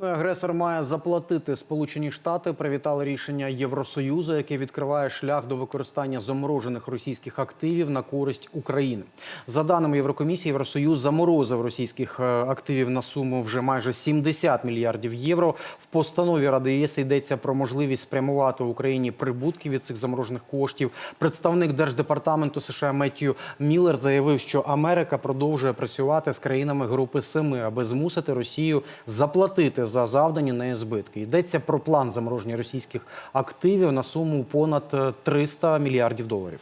Агресор має заплатити. Сполучені Штати привітали рішення Євросоюзу, яке відкриває шлях до використання заморожених російських активів на користь України. За даними Єврокомісії, Євросоюз заморозив російських е, активів на суму вже майже 70 мільярдів євро. В постанові Ради ЄС йдеться про можливість спрямувати в Україні прибутки від цих заморожених коштів. Представник держдепартаменту США Меттью Міллер заявив, що Америка продовжує працювати з країнами Групи Семи, аби змусити Росію заплатити за завдані нею збитки. Йдеться про план замороження російських активів на суму понад е, 300 мільярдів доларів.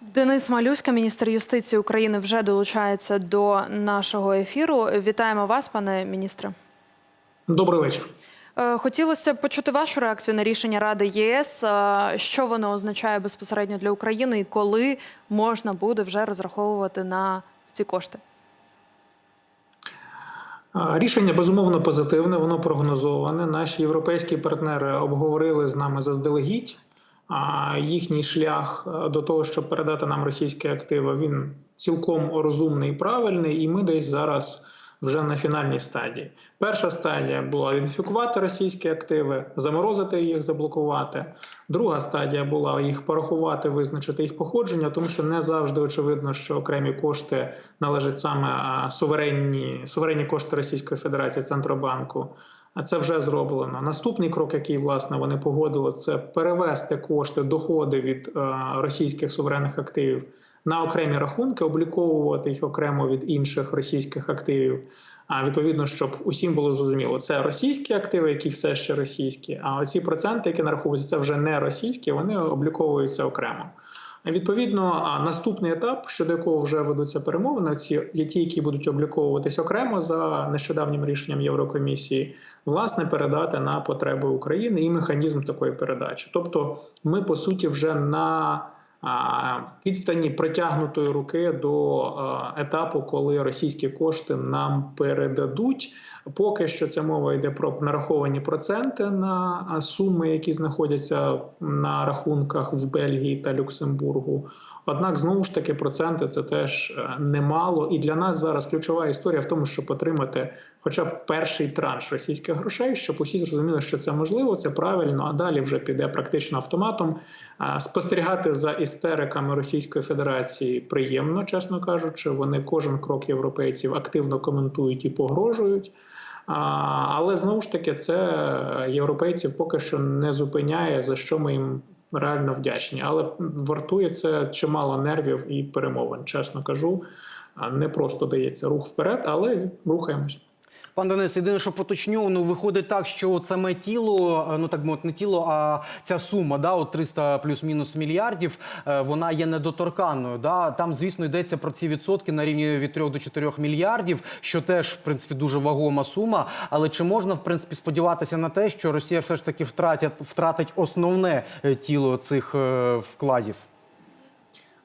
Денис Малюська, міністр юстиції України, вже долучається до нашого ефіру. Вітаємо вас, пане міністре. Добрий вечір. Е, Хотілося б почути вашу реакцію на рішення Ради ЄС. Е, Що воно означає безпосередньо для України і коли можна буде вже розраховувати на ці кошти? Рішення безумовно позитивне, воно прогнозоване. Наші європейські партнери обговорили з нами заздалегідь. Їхній шлях е, до того, щоб передати нам російські активи, він цілком розумний і правильний, і ми десь зараз вже на фінальній стадії. Перша стадія була ідентифікувати російські активи, заморозити їх, заблокувати. Друга стадія була їх порахувати, визначити їх походження, тому що не завжди очевидно, що окремі кошти належать саме суверенні, суверенні кошти Російської Федерації Центробанку. А це вже зроблено. Наступний крок, який власне вони погодили, це перевести кошти, доходи від е, російських суверенних активів на окремі рахунки, обліковувати їх окремо від інших російських активів. А відповідно, щоб усім було зрозуміло, це російські активи, які все ще російські. А оці проценти, які нараховуються, це вже не російські, вони обліковуються окремо. Відповідно, наступний етап, щодо якого вже ведуться перемовини, ці є ті, які будуть обліковуватись окремо за нещодавнім рішенням Єврокомісії, власне, передати на потреби України і механізм такої передачі. Тобто, ми по суті вже на відстані притягнутої руки до етапу, коли російські кошти нам передадуть. Поки що ця мова йде про нараховані проценти на суми, які знаходяться на рахунках в Бельгії та Люксембургу. Однак, знову ж таки, проценти це теж е, немало. І для нас зараз ключова історія в тому, щоб отримати хоча б перший транш російських грошей, щоб усі зрозуміли, що це можливо, це правильно. А далі вже піде практично автоматом. Спостерігати за істериками Російської Федерації приємно, чесно кажучи. Вони кожен крок європейців активно коментують і погрожують. Але знову ж таки, це європейців поки що не зупиняє, за що ми їм реально вдячні. Але вартує це чимало нервів і перемовин. Чесно кажу, не просто дається рух вперед, але рухаємось. Пан Денис, єдине, що поточню, ну виходить так, що саме тіло, е, ну так мовити, не тіло, а ця сума, да, от 300 плюс-мінус мільярдів, е, вона є недоторканною. Да? Там, звісно, йдеться про ці відсотки на рівні від 3 до 4 мільярдів, що теж, в принципі, дуже вагома сума. Але чи можна, в принципі, сподіватися на те, що Росія все ж таки втратять, втратить основне е, тіло цих вкладів?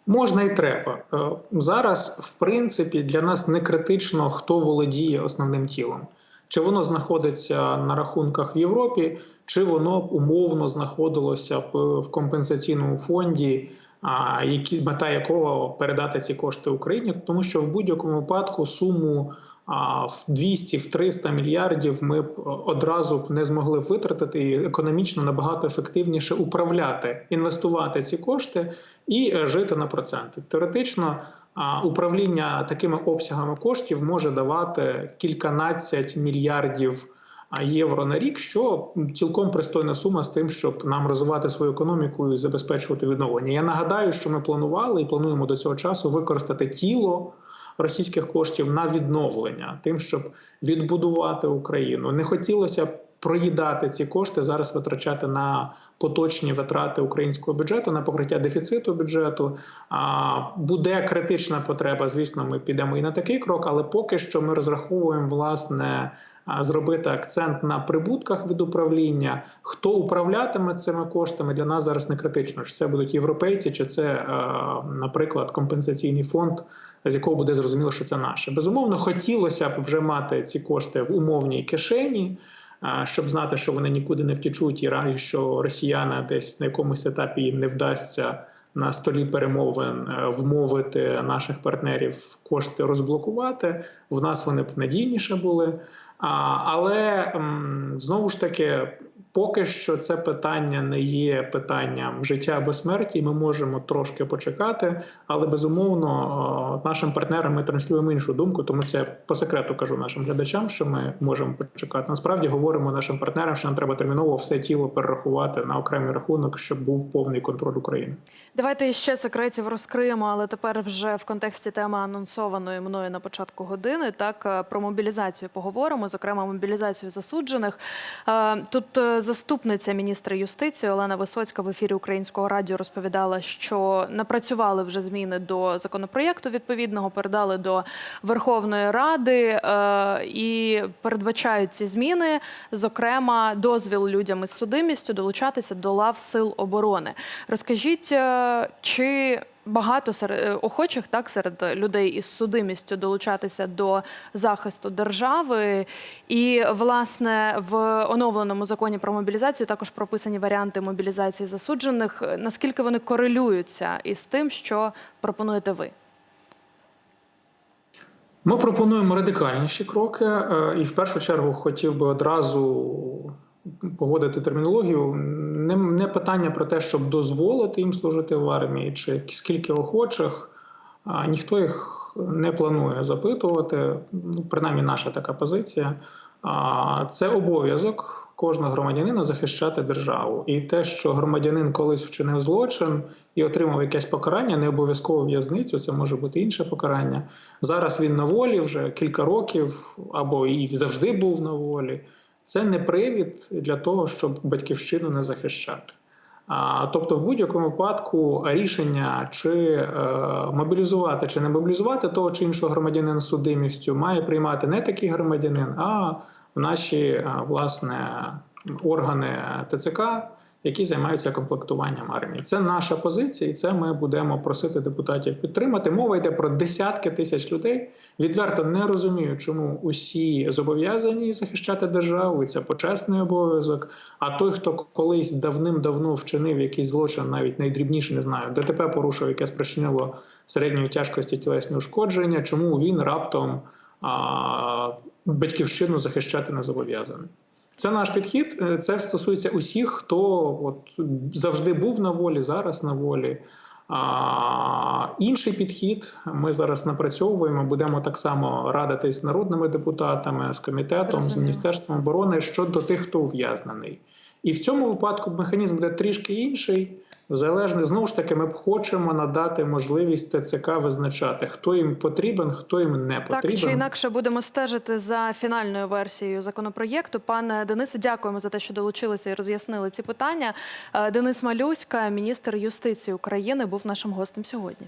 Можна і треба Е, зараз, в принципі, для нас не критично, хто володіє основним тілом. Чи воно знаходиться на рахунках в Європі, чи воно умовно знаходилося б в компенсаційному фонді, мета якого передати ці кошти Україні, тому що в будь-якому випадку суму в 200 в 300 мільярдів ми б одразу б не змогли витратити і економічно набагато ефективніше управляти, інвестувати ці кошти і е, жити на проценти. Теоретично управління такими обсягами коштів може давати кільканадцять мільярдів євро на рік, що цілком пристойна сума з тим, щоб нам розвивати свою економіку і забезпечувати відновлення. Я нагадаю, що ми планували і плануємо до цього часу використати тіло російських коштів на відновлення, тим, щоб відбудувати Україну. Не хотілося проїдати ці кошти зараз витрачати на поточні витрати українського бюджету, на покриття дефіциту бюджету. А буде критична потреба. Звісно, ми підемо і на такий крок, але поки що ми розраховуємо власне. Зробити акцент на прибутках від управління, хто управлятиме цими коштами для нас зараз не критично. Чи це будуть європейці, чи це, е, наприклад, компенсаційний фонд, з якого буде зрозуміло, що це наше. Безумовно, хотілося б вже мати ці кошти в умовній кишені щоб знати, що вони нікуди не втічуть, і раді, що росіяни десь на якомусь етапі їм не вдасться на столі перемовин е, вмовити наших партнерів кошти розблокувати. В нас вони б надійніше були. Але знову ж таки, поки що це питання не є питанням життя або смерті. Ми можемо трошки почекати, але безумовно е, нашим партнерам ми транслюємо іншу думку, тому це по секрету кажу нашим глядачам, що ми можемо почекати. Насправді говоримо нашим партнерам, що нам треба терміново все тіло перерахувати на окремий рахунок, щоб був повний контроль України. Давайте ще секретів розкриємо, але тепер вже в контексті теми анонсованої мною на початку години. Так е, про мобілізацію поговоримо, зокрема мобілізацію засуджених. Е, Тут заступниця міністра юстиції Олена Висоцька в ефірі українського радіо розповідала, що напрацювали вже зміни до законопроєкту відповідного, передали до Верховної Ради е, і передбачають ці зміни, зокрема, дозвіл людям із судимістю долучатися до лав сил оборони. Розкажіть, е, чи багато серед охочих так серед людей із судимістю долучатися до захисту держави, і власне в оновленому законі про мобілізацію також прописані варіанти мобілізації засуджених. Наскільки вони корелюються із тим, що пропонуєте ви? Ми пропонуємо радикальніші кроки, е, і в першу чергу хотів би одразу погодити термінологію. Не, не питання про те, щоб дозволити їм служити в армії, чи скільки охочих, а ніхто їх не планує запитувати. Ну, принаймні, наша така позиція. А це обов'язок кожного громадянина захищати державу. І те, що громадянин колись вчинив злочин і отримав якесь покарання, не обов'язково в'язницю, це може бути інше покарання. Зараз він на волі вже кілька років або і завжди був на волі. Це не привід для того, щоб батьківщину не захищати. Тобто, в будь-якому випадку рішення чи е, мобілізувати чи не мобілізувати того чи іншого громадянина судимістю має приймати не такий громадянин, а наші е, власне органи ТЦК, які займаються комплектуванням армії. Це наша позиція, і це ми будемо просити депутатів підтримати. Мова йде про десятки тисяч людей. Відверто не розумію, чому усі зобов'язані захищати державу, і це почесний обов'язок. А той, хто колись давним-давно вчинив якийсь злочин, навіть найдрібніше не знаю, ДТП порушив, яке спричинило середньої тяжкості тілесні ушкодження, чому він раптом а, батьківщину захищати не зобов'язаний. Це наш підхід. Е, Це стосується усіх, хто от завжди був на волі, зараз на волі. А, інший підхід ми зараз напрацьовуємо. Будемо так само радитись з народними депутатами, з комітетом, з міністерством оборони щодо тих, хто ув'язнений. І в цьому випадку механізм буде трішки інший. Залежно знову ж таки, ми б хочемо надати можливість ТЦК визначати, хто їм потрібен, хто їм не потрібен. Так чи інакше будемо стежити за фінальною версією законопроєкту. Пане Денисе, дякуємо за те, що долучилися і роз'яснили ці питання. Е, Денис Малюська, міністр юстиції України, був нашим гостем сьогодні.